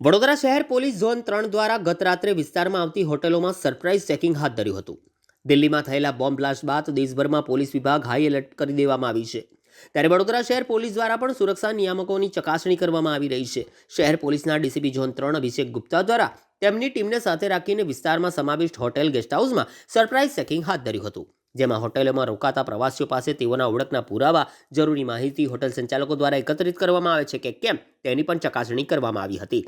વડોદરા શહેર police zone ત્રણ દ્વારા ગત રાત્રે વિસ્તારમાં આવતી હોટેલોમાં સરપ્રાઇઝ ચેકિંગ હાથ ધર્યું હતું. દિલ્હીમાં થયેલા બોમ્બ બ્લાસ્ટ બાદ દેશભરમાં પોલીસ વિભાગ હાઈ એલર્ટ કરી દેવામાં આવી છે. ત્યારે વડોદરા શહેર પોલીસ દ્વારા પણ સુરક્ષા નિયામકોની ચકાસણી કરવામાં આવી રહી છે. શહેર પોલીસના ડીસીપી ઝોન ત્રણ અભિષેક ગુપ્તા દ્વારા તેમની ટીમને સાથે રાખીને વિસ્તારમાં સમાવિષ્ટ હોટેલ ગેસ્ટ હાઉસમાં સરપ્રાઇઝ ચેકિંગ હાથ ધર્યું હતું. જેમાં હોટેલોમાં રોકાતા પ્રવાસીઓ પાસે તેઓના ઓળખના પુરાવા, જરૂરી માહિતી હોટેલ સંચાલકો દ્વારા એકત્રિત કરવામાં આવે છે કે કેમ તેની પણ ચકાસણી કરવામાં આવી હતી.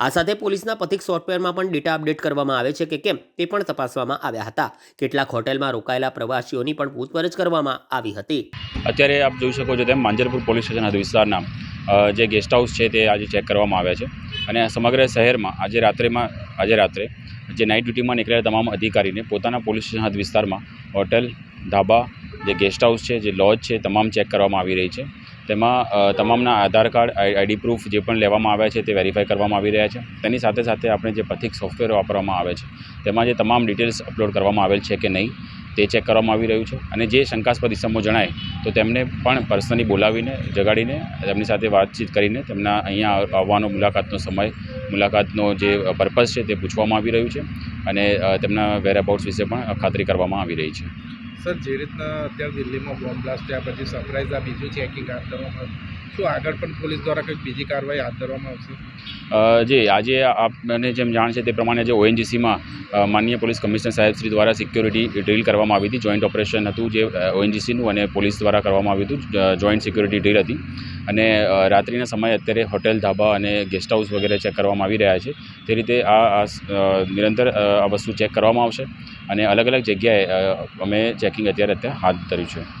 આ સાથે પોલીસના પથિક સોફ્ટવેરમાં પણ ડેટા અપડેટ કરવામાં આવે છે કે કેમ તે પણ તપાસવામાં આવ્યા હતા. કેટલાક હોટેલમાં રોકાયેલા પ્રવાસીઓની પણ પૂછપરછ કરવામાં આવી હતી. અત્યારે આપ જોઈ શકો છો તેમ માંજરપુર પોલીસ સ્ટેશન વિસ્તારના જે ગેસ્ટ હાઉસ છે તે આજે ચેક કરવામાં આવ્યા છે. અને સમગ્ર શહેરમાં આજે રાત્રેમાં આજે રાત્રે જે નાઇટ ડ્યુટીમાં નીકળેલા તમામ અધિકારીને પોતાના પોલીસ સ્ટેશન વિસ્તારમાં હોટેલ ધાબા, જે ગેસ્ટ હાઉસ છે, જે લોજ છે, તમામ ચેક કરવામાં આવી રહી છે. તેમાં તમામના આધાર કાર્ડ આઈડી પ્રૂફ જે પણ લેવામાં આવ્યા છે તે વેરીફાઈ કરવામાં આવી રહ્યા છે. તેની સાથે સાથે આપણે જે પથિક સોફ્ટવેર વાપરવામાં આવે છે, તેમાં જે તમામ ડિટેલ્સ અપલોડ કરવામાં આવેલ છે કે નહીં, તે ચેક કરવામાં આવી રહ્યું છે. અને જે શંકાસ્પદ ઇસમો જણાય, તો તેમને પણ પર્સનલી બોલાવીને, જગાડીને, તેમની સાથે વાતચીત કરીને તેમના અહીંયા આવવાનો મુલાકાતનો સમય મુલાકાતનો જે પર્પઝ છે તે પૂછવામાં આવી રહ્યું છે અને તેમના વેરઅબાઉટ્સ વિશે પણ ખાતરી કરવામાં આવી રહી છે. સર, જે રીતના અત્યારે દિલ્હીમાં બોમ્બ બ્લાસ્ટ થયા, પછી સરપ્રાઇઝ આ બીજું ચેકિંગ હાથ ધરવામાં આવ્યું શું આગળ પણ પોલીસ દ્વારા કંઈક બીજી કાર્યવાહી હાથ ધરવામાં આવશે? જી, આજે આપને જેમ જાણ છે તે પ્રમાણે જે ઓએનજીસીમાં માનનીય પોલીસ કમિશનર સાહેબ શ્રી દ્વારા સિક્યોરિટી ડ્રીલ કરવામાં આવી હતી. જોઈન્ટ ઓપરેશન હતું જે ઓએનજીસીનું અને પોલીસ દ્વારા કરવામાં આવ્યું હતું. જોઈન્ટ સિક્યોરિટી ડ્રીલ હતી. અને રાત્રિના સમયે અત્યારે હોટેલ ધાબા અને ગેસ્ટ હાઉસ વગેરે ચેક કરવામાં આવી રહ્યા છે. તે રીતે આ નિરંતર આ વસ્તુ ચેક કરવામાં આવશે. અને અલગ અલગ જગ્યાએ અમે અમે ચેકિંગ અત્યારે અત્યારે હાથ ધર્યું છે.